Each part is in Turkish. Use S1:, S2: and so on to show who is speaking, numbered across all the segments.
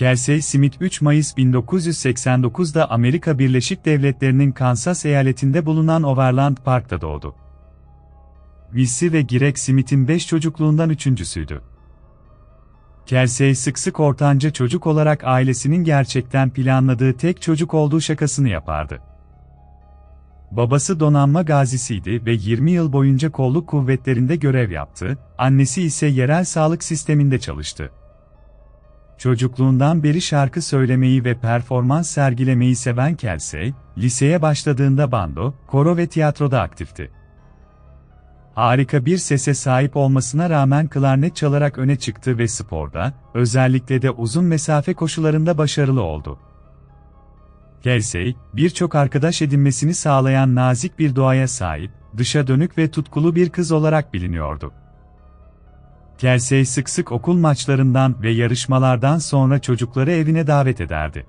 S1: Kelsey Smith 3 Mayıs 1989'da Amerika Birleşik Devletleri'nin Kansas eyaletinde bulunan Overland Park'ta doğdu. Wilsi ve Greg Smith'in 5 çocukluğundan üçüncüsüydü. Kelsey sık sık ortanca çocuk olarak ailesinin gerçekten planladığı tek çocuk olduğu şakasını yapardı. Babası donanma gazisiydi ve 20 yıl boyunca kolluk kuvvetlerinde görev yaptı, annesi ise yerel sağlık sisteminde çalıştı. Çocukluğundan beri şarkı söylemeyi ve performans sergilemeyi seven Kelsey, liseye başladığında bando, koro ve tiyatroda aktifti. Harika bir sese sahip olmasına rağmen klarnet çalarak öne çıktı ve sporda, özellikle de uzun mesafe koşularında başarılı oldu. Kelsey, birçok arkadaş edinmesini sağlayan nazik bir doğaya sahip, dışa dönük ve tutkulu bir kız olarak biliniyordu. Kelsey sık sık okul maçlarından ve yarışmalardan sonra çocukları evine davet ederdi.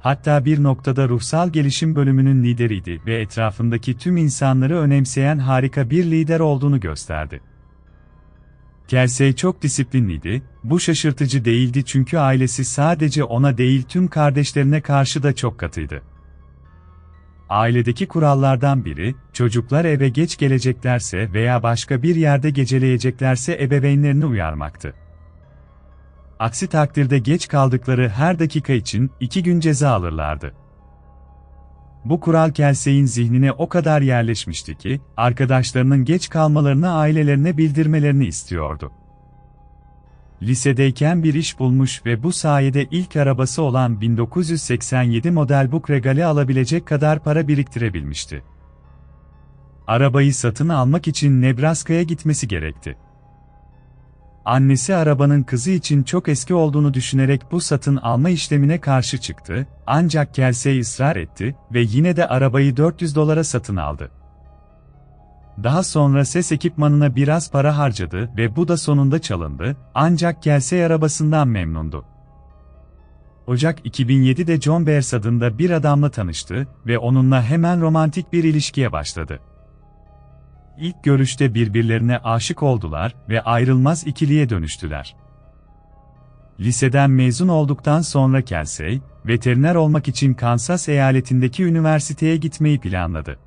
S1: Hatta bir noktada ruhsal gelişim bölümünün lideriydi ve etrafındaki tüm insanları önemseyen harika bir lider olduğunu gösterdi. Kelsey çok disiplinliydi, bu şaşırtıcı değildi çünkü ailesi sadece ona değil tüm kardeşlerine karşı da çok katıydı. Ailedeki kurallardan biri, çocuklar eve geç geleceklerse veya başka bir yerde geceleyeceklerse ebeveynlerini uyarmaktı. Aksi takdirde geç kaldıkları her dakika için iki gün ceza alırlardı. Bu kural Kelsey'in zihnine o kadar yerleşmişti ki, arkadaşlarının geç kalmalarını ailelerine bildirmelerini istiyordu. Lisedeyken bir iş bulmuş ve bu sayede ilk arabası olan 1987 model Buick Regal'i alabilecek kadar para biriktirebilmişti. Arabayı satın almak için Nebraska'ya gitmesi gerekti. Annesi arabanın kızı için çok eski olduğunu düşünerek bu satın alma işlemine karşı çıktı, ancak Kelsey ısrar etti ve yine de arabayı 400 dolara satın aldı. Daha sonra ses ekipmanına biraz para harcadı ve bu da sonunda çalındı, ancak Kelsey arabasından memnundu. Ocak 2007'de John Bears adında bir adamla tanıştı ve onunla hemen romantik bir ilişkiye başladı. İlk görüşte birbirlerine aşık oldular ve ayrılmaz ikiliye dönüştüler. Liseden mezun olduktan sonra Kelsey, veteriner olmak için Kansas eyaletindeki üniversiteye gitmeyi planladı.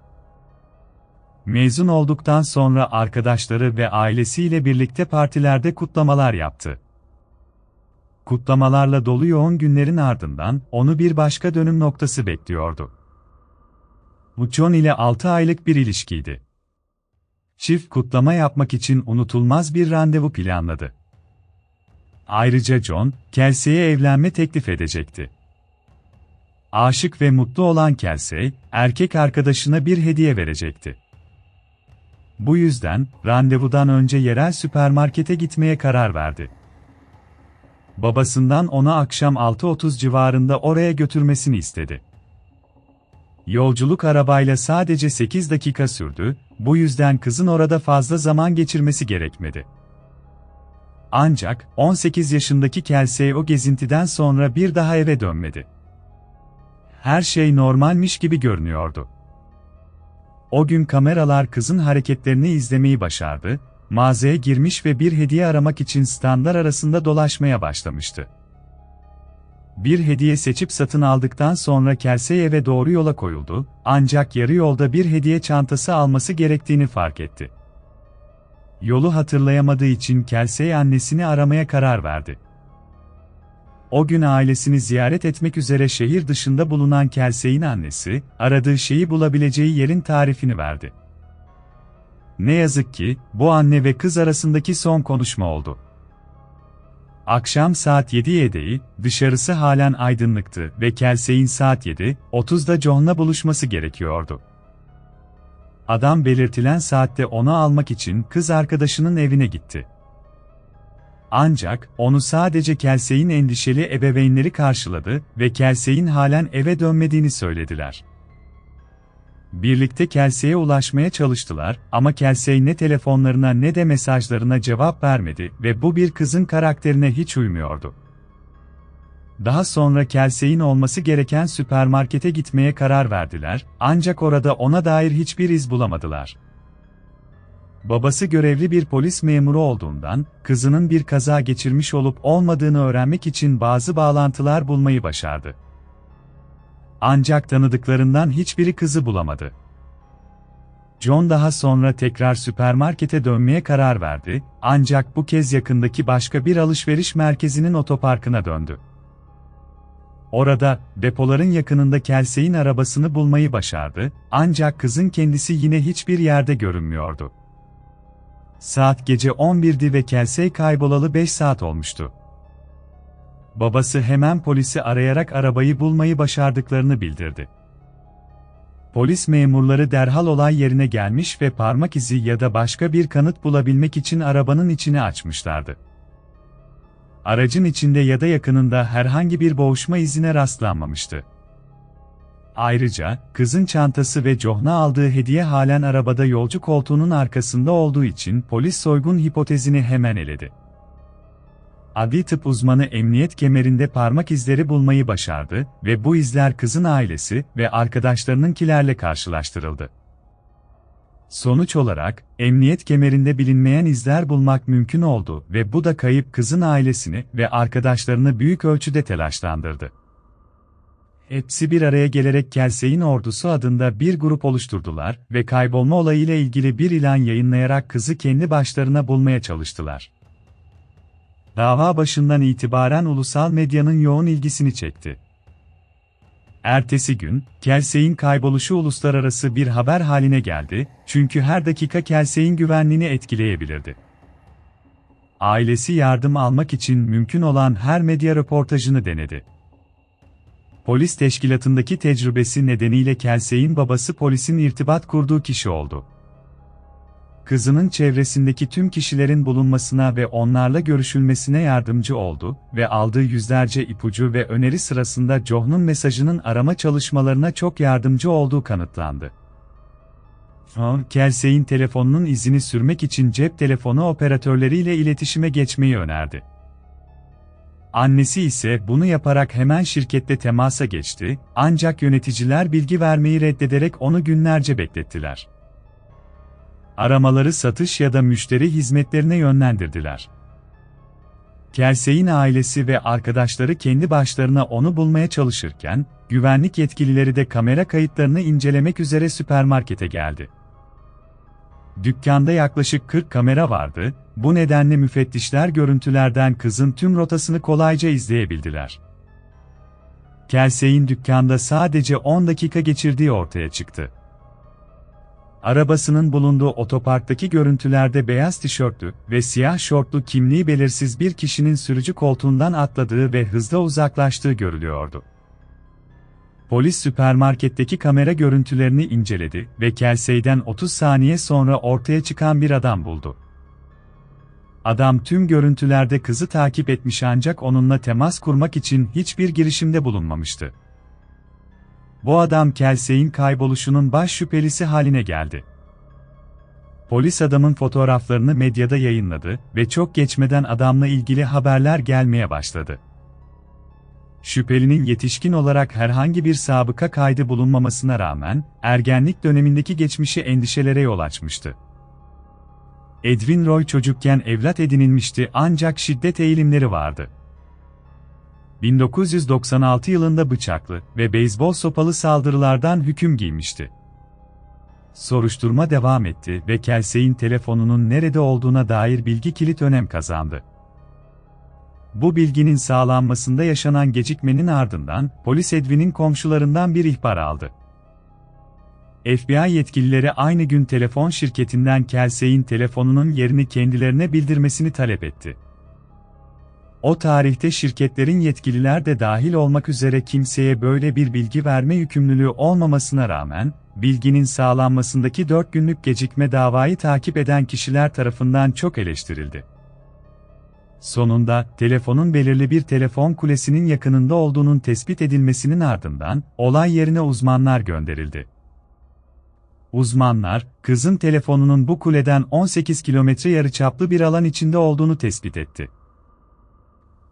S1: Mezun olduktan sonra arkadaşları ve ailesiyle birlikte partilerde kutlamalar yaptı. Kutlamalarla dolu yoğun günlerin ardından onu bir başka dönüm noktası bekliyordu. Bu John ile 6 aylık bir ilişkiydi. Çift kutlama yapmak için unutulmaz bir randevu planladı. Ayrıca John, Kelsey'e evlenme teklif edecekti. Aşık ve mutlu olan Kelsey, erkek arkadaşına bir hediye verecekti. Bu yüzden, randevudan önce yerel süpermarkete gitmeye karar verdi. Babasından ona akşam 6.30 civarında oraya götürmesini istedi. Yolculuk arabayla sadece 8 dakika sürdü, bu yüzden kızın orada fazla zaman geçirmesi gerekmedi. Ancak 18 yaşındaki Kelsey o gezintiden sonra bir daha eve dönmedi. Her şey normalmiş gibi görünüyordu. O gün kameralar kızın hareketlerini izlemeyi başardı, mağazaya girmiş ve bir hediye aramak için standlar arasında dolaşmaya başlamıştı. Bir hediye seçip satın aldıktan sonra Kelsey eve doğru yola koyuldu, ancak yarı yolda bir hediye çantası alması gerektiğini fark etti. Yolu hatırlayamadığı için Kelsey annesini aramaya karar verdi. O gün ailesini ziyaret etmek üzere şehir dışında bulunan Kelsey'in annesi, aradığı şeyi bulabileceği yerin tarifini verdi. Ne yazık ki, bu anne ve kız arasındaki son konuşma oldu. Akşam saat 7'ye değil, dışarısı halen aydınlıktı ve Kelsey'in saat 7.30'da John'la buluşması gerekiyordu. Adam belirtilen saatte onu almak için kız arkadaşının evine gitti. Ancak, onu sadece Kelsey'in endişeli ebeveynleri karşıladı ve Kelsey'in halen eve dönmediğini söylediler. Birlikte Kelsey'e ulaşmaya çalıştılar ama Kelsey ne telefonlarına ne de mesajlarına cevap vermedi ve bu bir kızın karakterine hiç uymuyordu. Daha sonra Kelsey'in olması gereken süpermarkete gitmeye karar verdiler, ancak orada ona dair hiçbir iz bulamadılar. Babası görevli bir polis memuru olduğundan, kızının bir kaza geçirmiş olup olmadığını öğrenmek için bazı bağlantılar bulmayı başardı. Ancak tanıdıklarından hiçbiri kızı bulamadı. John daha sonra tekrar süpermarkete dönmeye karar verdi, ancak bu kez yakındaki başka bir alışveriş merkezinin otoparkına döndü. Orada, depoların yakınında Kelsey'in arabasını bulmayı başardı, ancak kızın kendisi yine hiçbir yerde görünmüyordu. Saat gece 11'di ve Kelsey kaybolalı 5 saat olmuştu. Babası hemen polisi arayarak arabayı bulmayı başardıklarını bildirdi. Polis memurları derhal olay yerine gelmiş ve parmak izi ya da başka bir kanıt bulabilmek için arabanın içini açmışlardı. Aracın içinde ya da yakınında herhangi bir boğuşma izine rastlanmamıştı. Ayrıca, kızın çantası ve Johna aldığı hediye halen arabada yolcu koltuğunun arkasında olduğu için polis soygun hipotezini hemen eledi. Adli tıp uzmanı emniyet kemerinde parmak izleri bulmayı başardı ve bu izler kızın ailesi ve arkadaşlarınınkilerle karşılaştırıldı. Sonuç olarak, emniyet kemerinde bilinmeyen izler bulmak mümkün oldu ve bu da kayıp kızın ailesini ve arkadaşlarını büyük ölçüde telaşlandırdı. Hepsi bir araya gelerek Kelsey'in ordusu adında bir grup oluşturdular ve kaybolma olayıyla ilgili bir ilan yayınlayarak kızı kendi başlarına bulmaya çalıştılar. Dava başından itibaren ulusal medyanın yoğun ilgisini çekti. Ertesi gün, Kelsey'in kayboluşu uluslararası bir haber haline geldi, çünkü her dakika Kelsey'in güvenliğini etkileyebilirdi. Ailesi yardım almak için mümkün olan her medya röportajını denedi. Polis teşkilatındaki tecrübesi nedeniyle Kelsey'in babası polisin irtibat kurduğu kişi oldu kızının çevresindeki tüm kişilerin bulunmasına ve onlarla görüşülmesine yardımcı oldu ve aldığı yüzlerce ipucu ve öneri sırasında John'un mesajının arama çalışmalarına çok yardımcı olduğu kanıtlandı. Kelsey'in telefonunun izini sürmek için cep telefonu operatörleriyle iletişime geçmeyi önerdi. Annesi ise bunu yaparak hemen şirkette temasa geçti, ancak yöneticiler bilgi vermeyi reddederek onu günlerce beklettiler aramaları satış ya da müşteri hizmetlerine yönlendirdiler. Kelsey'in ailesi ve arkadaşları kendi başlarına onu bulmaya çalışırken, güvenlik yetkilileri de kamera kayıtlarını incelemek üzere süpermarkete geldi. Dükkanda yaklaşık 40 kamera vardı, bu nedenle müfettişler görüntülerden kızın tüm rotasını kolayca izleyebildiler. Kelsey'in dükkanda sadece 10 dakika geçirdiği ortaya çıktı. Arabasının bulunduğu otoparktaki görüntülerde beyaz tişörtlü ve siyah şortlu kimliği belirsiz bir kişinin sürücü koltuğundan atladığı ve hızla uzaklaştığı görülüyordu. Polis süpermarketteki kamera görüntülerini inceledi ve Kelsey'den 30 saniye sonra ortaya çıkan bir adam buldu. Adam tüm görüntülerde kızı takip etmiş ancak onunla temas kurmak için hiçbir girişimde bulunmamıştı. Bu adam Kelsey'in kayboluşunun baş şüphelisi haline geldi. Polis adamın fotoğraflarını medyada yayınladı ve çok geçmeden adamla ilgili haberler gelmeye başladı. Şüphelinin yetişkin olarak herhangi bir sabıka kaydı bulunmamasına rağmen, ergenlik dönemindeki geçmişi endişelere yol açmıştı. Edwin Roy çocukken evlat edinilmişti ancak şiddet eğilimleri vardı. 1996 yılında bıçaklı ve beyzbol sopalı saldırılardan hüküm giymişti. Soruşturma devam etti ve Kelsey'in telefonunun nerede olduğuna dair bilgi kilit önem kazandı. Bu bilginin sağlanmasında yaşanan gecikmenin ardından polis Edwin'in komşularından bir ihbar aldı. FBI yetkilileri aynı gün telefon şirketinden Kelsey'in telefonunun yerini kendilerine bildirmesini talep etti. O tarihte şirketlerin yetkililer de dahil olmak üzere kimseye böyle bir bilgi verme yükümlülüğü olmamasına rağmen, bilginin sağlanmasındaki 4 günlük gecikme davayı takip eden kişiler tarafından çok eleştirildi. Sonunda, telefonun belirli bir telefon kulesinin yakınında olduğunun tespit edilmesinin ardından, olay yerine uzmanlar gönderildi. Uzmanlar, kızın telefonunun bu kuleden 18 kilometre yarıçaplı bir alan içinde olduğunu tespit etti.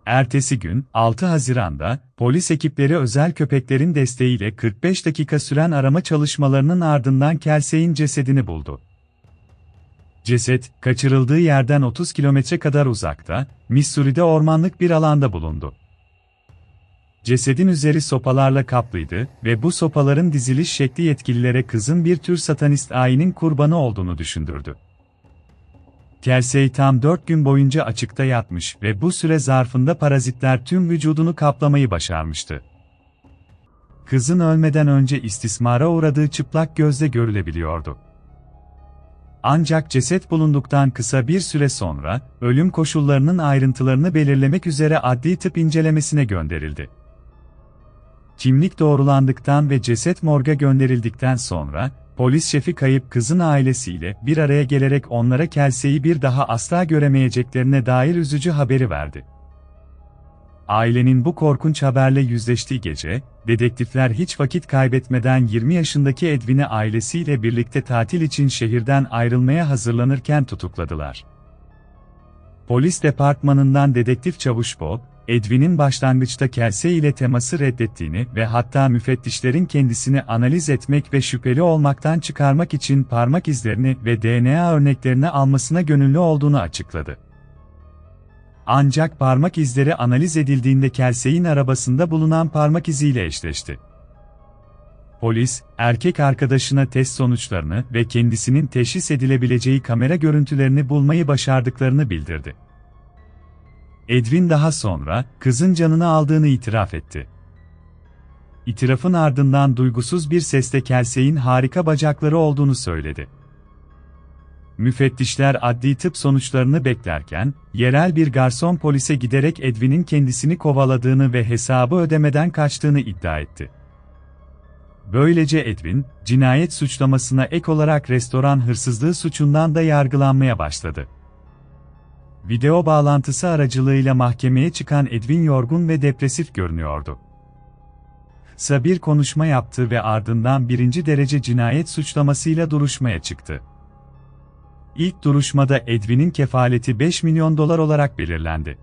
S1: Ertesi gün, 6 Haziran'da, polis ekipleri özel köpeklerin desteğiyle 45 dakika süren arama çalışmalarının ardından Kelsey'in cesedini buldu. Ceset, kaçırıldığı yerden 30 kilometre kadar uzakta, Missouri'de ormanlık bir alanda bulundu. Cesedin üzeri sopalarla kaplıydı ve bu sopaların diziliş şekli yetkililere kızın bir tür satanist ayinin kurbanı olduğunu düşündürdü. Kelsey tam 4 gün boyunca açıkta yatmış ve bu süre zarfında parazitler tüm vücudunu kaplamayı başarmıştı. Kızın ölmeden önce istismara uğradığı çıplak gözle görülebiliyordu. Ancak ceset bulunduktan kısa bir süre sonra, ölüm koşullarının ayrıntılarını belirlemek üzere adli tıp incelemesine gönderildi. Kimlik doğrulandıktan ve ceset morga gönderildikten sonra, polis şefi kayıp kızın ailesiyle bir araya gelerek onlara Kelsey'i bir daha asla göremeyeceklerine dair üzücü haberi verdi. Ailenin bu korkunç haberle yüzleştiği gece, dedektifler hiç vakit kaybetmeden 20 yaşındaki Edwin'i ailesiyle birlikte tatil için şehirden ayrılmaya hazırlanırken tutukladılar. Polis departmanından dedektif çavuş Bob, Edwin'in başlangıçta Kelsey ile teması reddettiğini ve hatta müfettişlerin kendisini analiz etmek ve şüpheli olmaktan çıkarmak için parmak izlerini ve DNA örneklerini almasına gönüllü olduğunu açıkladı. Ancak parmak izleri analiz edildiğinde Kelsey'in arabasında bulunan parmak iziyle eşleşti. Polis, erkek arkadaşına test sonuçlarını ve kendisinin teşhis edilebileceği kamera görüntülerini bulmayı başardıklarını bildirdi. Edwin daha sonra, kızın canını aldığını itiraf etti. İtirafın ardından duygusuz bir sesle Kelsey'in harika bacakları olduğunu söyledi. Müfettişler adli tıp sonuçlarını beklerken, yerel bir garson polise giderek Edwin'in kendisini kovaladığını ve hesabı ödemeden kaçtığını iddia etti. Böylece Edwin, cinayet suçlamasına ek olarak restoran hırsızlığı suçundan da yargılanmaya başladı. Video bağlantısı aracılığıyla mahkemeye çıkan Edwin yorgun ve depresif görünüyordu. Kısa bir konuşma yaptı ve ardından birinci derece cinayet suçlamasıyla duruşmaya çıktı. İlk duruşmada Edwin'in kefaleti 5 milyon dolar olarak belirlendi.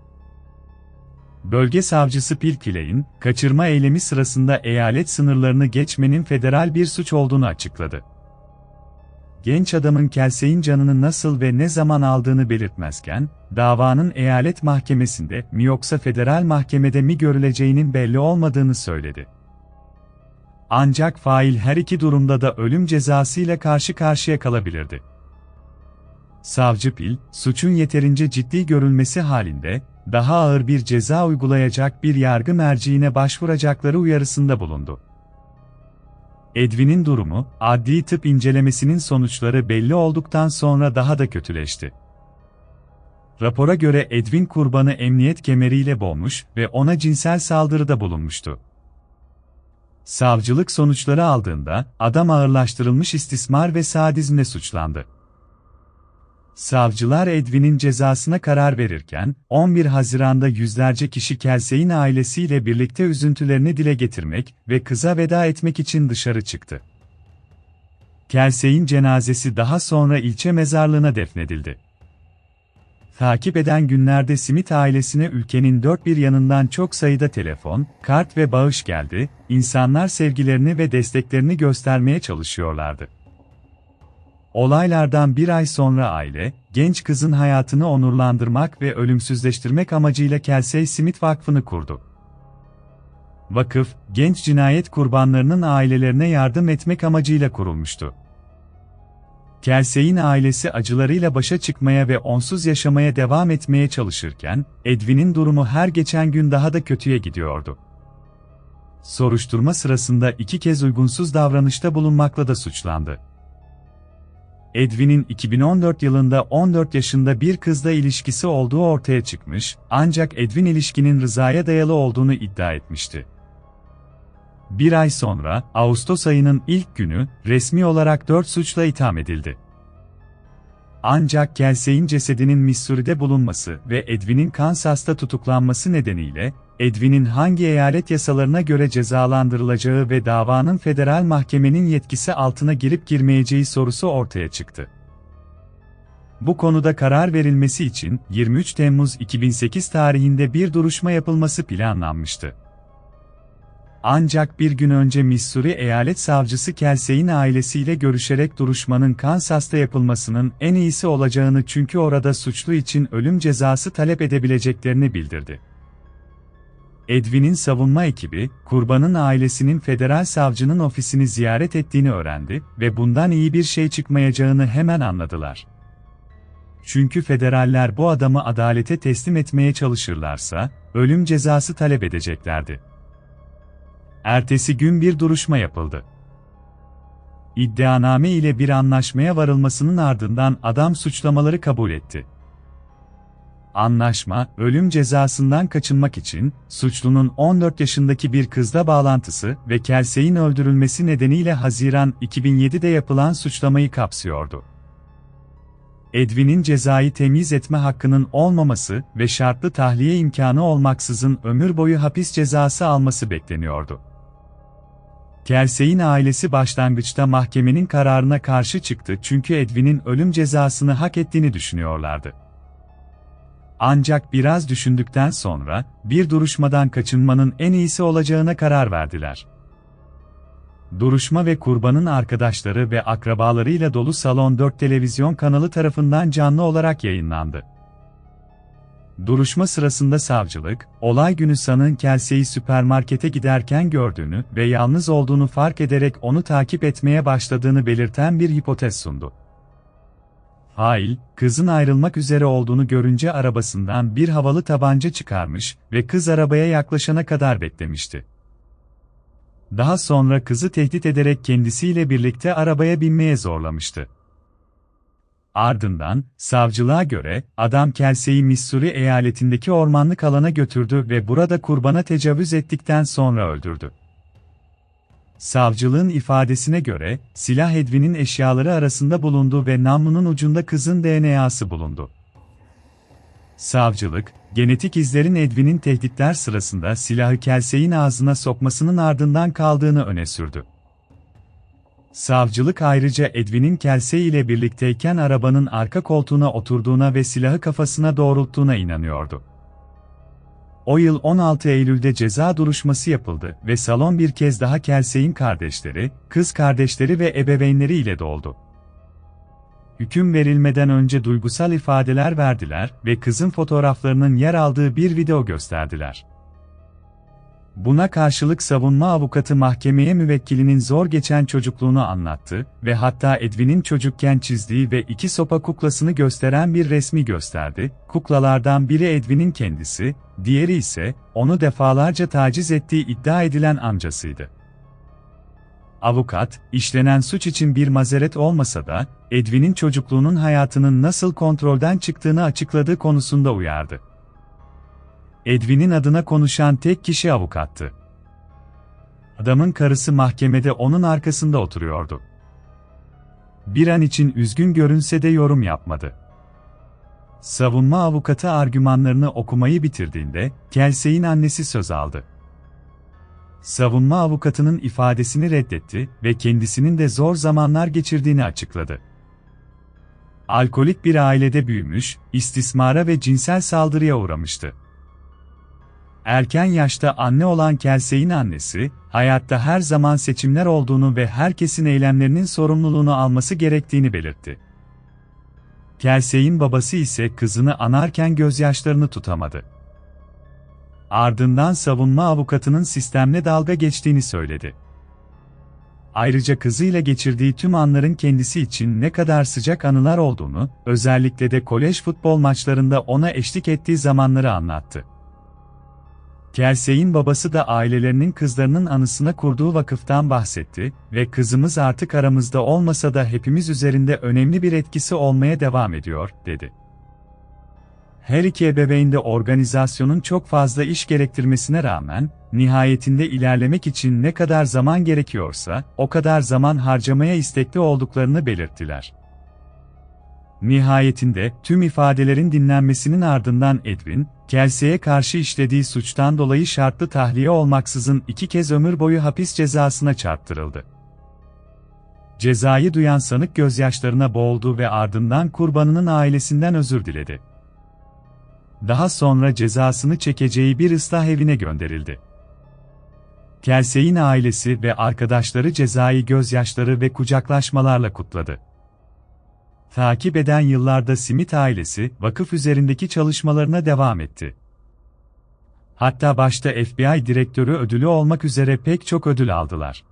S1: Bölge savcısı Phil Kiley'in, kaçırma eylemi sırasında eyalet sınırlarını geçmenin federal bir suç olduğunu açıkladı. Genç adamın Kelsey'in canını nasıl ve ne zaman aldığını belirtmezken, davanın eyalet mahkemesinde mi yoksa federal mahkemede mi görüleceğinin belli olmadığını söyledi. Ancak fail her iki durumda da ölüm cezasıyla karşı karşıya kalabilirdi. Savcı Pil, suçun yeterince ciddi görülmesi halinde, daha ağır bir ceza uygulayacak bir yargı merciine başvuracakları uyarısında bulundu. Edwin'in durumu, adli tıp incelemesinin sonuçları belli olduktan sonra daha da kötüleşti. Rapora göre Edwin kurbanı emniyet kemeriyle boğmuş ve ona cinsel saldırıda bulunmuştu. Savcılık sonuçları aldığında, adam ağırlaştırılmış istismar ve sadizmle suçlandı. Savcılar Edwin'in cezasına karar verirken, 11 Haziran'da yüzlerce kişi Kelsey'in ailesiyle birlikte üzüntülerini dile getirmek ve kıza veda etmek için dışarı çıktı. Kelsey'in cenazesi daha sonra ilçe mezarlığına defnedildi. Takip eden günlerde Smith ailesine ülkenin dört bir yanından çok sayıda telefon, kart ve bağış geldi, insanlar sevgilerini ve desteklerini göstermeye çalışıyorlardı. Olaylardan bir ay sonra aile, genç kızın hayatını onurlandırmak ve ölümsüzleştirmek amacıyla Kelsey Smith Vakfı'nı kurdu. Vakıf, genç cinayet kurbanlarının ailelerine yardım etmek amacıyla kurulmuştu. Kelsey'in ailesi acılarıyla başa çıkmaya ve onsuz yaşamaya devam etmeye çalışırken, Edwin'in durumu her geçen gün daha da kötüye gidiyordu. Soruşturma sırasında iki kez uygunsuz davranışta bulunmakla da suçlandı. Edwin'in 2014 yılında 14 yaşında bir kızla ilişkisi olduğu ortaya çıkmış, ancak Edwin ilişkinin rızaya dayalı olduğunu iddia etmişti. Bir ay sonra, Ağustos ayının ilk günü, resmi olarak dört suçla itham edildi. Ancak Kelsey'in cesedinin Missouri'de bulunması ve Edwin'in Kansas'ta tutuklanması nedeniyle, Edwin'in hangi eyalet yasalarına göre cezalandırılacağı ve davanın federal mahkemenin yetkisi altına girip girmeyeceği sorusu ortaya çıktı. Bu konuda karar verilmesi için 23 Temmuz 2008 tarihinde bir duruşma yapılması planlanmıştı. Ancak bir gün önce Missouri Eyalet Savcısı Kelsey'in ailesiyle görüşerek duruşmanın Kansas'ta yapılmasının en iyisi olacağını çünkü orada suçlu için ölüm cezası talep edebileceklerini bildirdi. Edwin'in savunma ekibi, kurbanın ailesinin federal savcının ofisini ziyaret ettiğini öğrendi ve bundan iyi bir şey çıkmayacağını hemen anladılar. Çünkü federaller bu adamı adalete teslim etmeye çalışırlarsa, ölüm cezası talep edeceklerdi. Ertesi gün bir duruşma yapıldı. İddianame ile bir anlaşmaya varılmasının ardından adam suçlamaları kabul etti. Anlaşma, ölüm cezasından kaçınmak için, suçlunun 14 yaşındaki bir kızla bağlantısı ve Kelsey'in öldürülmesi nedeniyle Haziran 2007'de yapılan suçlamayı kapsıyordu. Edwin'in cezayı temiz etme hakkının olmaması ve şartlı tahliye imkanı olmaksızın ömür boyu hapis cezası alması bekleniyordu. Kelsey'in ailesi başlangıçta mahkemenin kararına karşı çıktı çünkü Edwin'in ölüm cezasını hak ettiğini düşünüyorlardı. Ancak biraz düşündükten sonra, bir duruşmadan kaçınmanın en iyisi olacağına karar verdiler. Duruşma ve kurbanın arkadaşları ve akrabalarıyla dolu Salon 4 televizyon kanalı tarafından canlı olarak yayınlandı. Duruşma sırasında savcılık, olay günü sanığın Kelsey'i süpermarkete giderken gördüğünü ve yalnız olduğunu fark ederek onu takip etmeye başladığını belirten bir hipotez sundu. Hail, kızın ayrılmak üzere olduğunu görünce arabasından bir havalı tabanca çıkarmış ve kız arabaya yaklaşana kadar beklemişti. Daha sonra kızı tehdit ederek kendisiyle birlikte arabaya binmeye zorlamıştı. Ardından, savcılığa göre, adam Kelsey'i Missouri eyaletindeki ormanlık alana götürdü ve burada kurbana tecavüz ettikten sonra öldürdü. Savcılığın ifadesine göre, silah Edwin'in eşyaları arasında bulundu ve namlunun ucunda kızın DNA'sı bulundu. Savcılık, genetik izlerin Edwin'in tehditler sırasında silahı Kelsey'in ağzına sokmasının ardından kaldığını öne sürdü. Savcılık ayrıca Edwin'in Kelsey ile birlikteyken arabanın arka koltuğuna oturduğuna ve silahı kafasına doğrulttuğuna inanıyordu. O yıl 16 Eylül'de ceza duruşması yapıldı ve salon bir kez daha Kelsey'in kardeşleri, kız kardeşleri ve ebeveynleri ile doldu. Hüküm verilmeden önce duygusal ifadeler verdiler ve kızın fotoğraflarının yer aldığı bir video gösterdiler. Buna karşılık savunma avukatı mahkemeye müvekkilinin zor geçen çocukluğunu anlattı ve hatta Edwin'in çocukken çizdiği ve iki sopa kuklasını gösteren bir resmi gösterdi. Kuklalardan biri Edwin'in kendisi, diğeri ise onu defalarca taciz ettiği iddia edilen amcasıydı. Avukat, işlenen suç için bir mazeret olmasa da, Edwin'in çocukluğunun hayatının nasıl kontrolden çıktığını açıkladığı konusunda uyardı. Edwin'in adına konuşan tek kişi avukattı. Adamın karısı mahkemede onun arkasında oturuyordu. Bir an için üzgün görünse de yorum yapmadı. Savunma avukatı argümanlarını okumayı bitirdiğinde, Kelsey'in annesi söz aldı. Savunma avukatının ifadesini reddetti ve kendisinin de zor zamanlar geçirdiğini açıkladı. Alkolik bir ailede büyümüş, istismara ve cinsel saldırıya uğramıştı. Erken yaşta anne olan Kelsey'in annesi, hayatta her zaman seçimler olduğunu ve herkesin eylemlerinin sorumluluğunu alması gerektiğini belirtti. Kelsey'in babası ise kızını anarken gözyaşlarını tutamadı. Ardından savunma avukatının sistemle dalga geçtiğini söyledi. Ayrıca kızıyla geçirdiği tüm anların kendisi için ne kadar sıcak anılar olduğunu, özellikle de kolej futbol maçlarında ona eşlik ettiği zamanları anlattı. Kelsey'in babası da ailelerinin kızlarının anısına kurduğu vakıftan bahsetti ve kızımız artık aramızda olmasa da hepimiz üzerinde önemli bir etkisi olmaya devam ediyor, dedi. Her iki ebeveyn de organizasyonun çok fazla iş gerektirmesine rağmen, nihayetinde ilerlemek için ne kadar zaman gerekiyorsa, o kadar zaman harcamaya istekli olduklarını belirttiler. Nihayetinde, tüm ifadelerin dinlenmesinin ardından Edwin, Kelsey'e karşı işlediği suçtan dolayı şartlı tahliye olmaksızın iki kez ömür boyu hapis cezasına çarptırıldı. Cezayı duyan sanık gözyaşlarına boğuldu ve ardından kurbanının ailesinden özür diledi. Daha sonra cezasını çekeceği bir ıslah evine gönderildi. Kelsey'in ailesi ve arkadaşları cezayı gözyaşları ve kucaklaşmalarla kutladı. Takip eden yıllarda Smith ailesi, vakıf üzerindeki çalışmalarına devam etti. Hatta başta FBI direktörü ödülü olmak üzere pek çok ödül aldılar.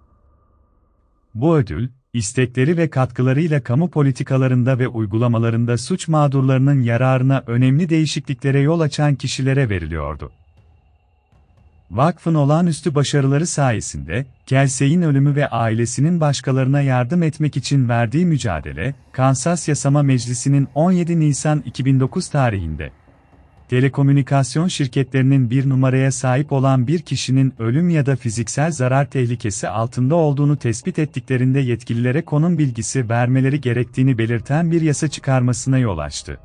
S1: Bu ödül, istekleri ve katkılarıyla kamu politikalarında ve uygulamalarında suç mağdurlarının yararına önemli değişikliklere yol açan kişilere veriliyordu. Vakfın olağanüstü başarıları sayesinde, Kelsey'in ölümü ve ailesinin başkalarına yardım etmek için verdiği mücadele, Kansas Yasama Meclisi'nin 17 Nisan 2009 tarihinde, telekomünikasyon şirketlerinin bir numaraya sahip olan bir kişinin ölüm ya da fiziksel zarar tehlikesi altında olduğunu tespit ettiklerinde yetkililere konum bilgisi vermeleri gerektiğini belirten bir yasa çıkarmasına yol açtı.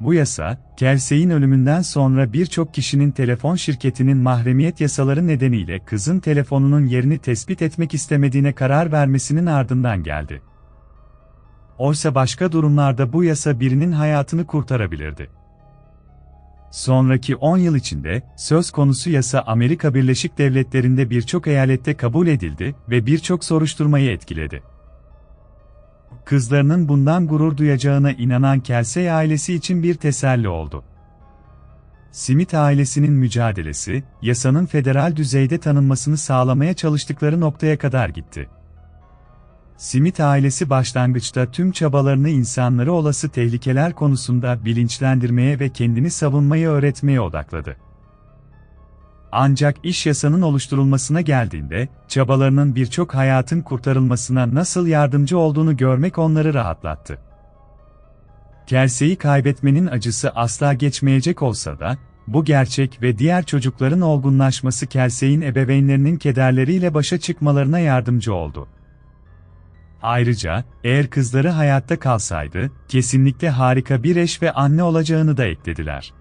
S1: Bu yasa, Kelsey'in ölümünden sonra birçok kişinin telefon şirketinin mahremiyet yasaları nedeniyle kızın telefonunun yerini tespit etmek istemediğine karar vermesinin ardından geldi. Oysa başka durumlarda bu yasa birinin hayatını kurtarabilirdi. Sonraki 10 yıl içinde, söz konusu yasa Amerika Birleşik Devletleri'nde birçok eyalette kabul edildi ve birçok soruşturmayı etkiledi. Kızlarının bundan gurur duyacağına inanan Kelsey ailesi için bir teselli oldu. Smith ailesinin mücadelesi, yasanın federal düzeyde tanınmasını sağlamaya çalıştıkları noktaya kadar gitti. Smith ailesi başlangıçta tüm çabalarını insanları olası tehlikeler konusunda bilinçlendirmeye ve kendini savunmayı öğretmeye odakladı. Ancak iş yasanın oluşturulmasına geldiğinde, çabalarının birçok hayatın kurtarılmasına nasıl yardımcı olduğunu görmek onları rahatlattı. Kelsey'i kaybetmenin acısı asla geçmeyecek olsa da, bu gerçek ve diğer çocukların olgunlaşması Kelsey'in ebeveynlerinin kederleriyle başa çıkmalarına yardımcı oldu. Ayrıca, eğer kızları hayatta kalsaydı, kesinlikle harika bir eş ve anne olacağını da eklediler.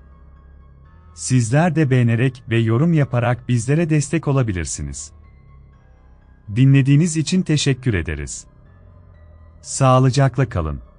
S1: Sizler de beğenerek ve yorum yaparak bizlere destek olabilirsiniz. Dinlediğiniz için teşekkür ederiz. Sağlıcakla kalın.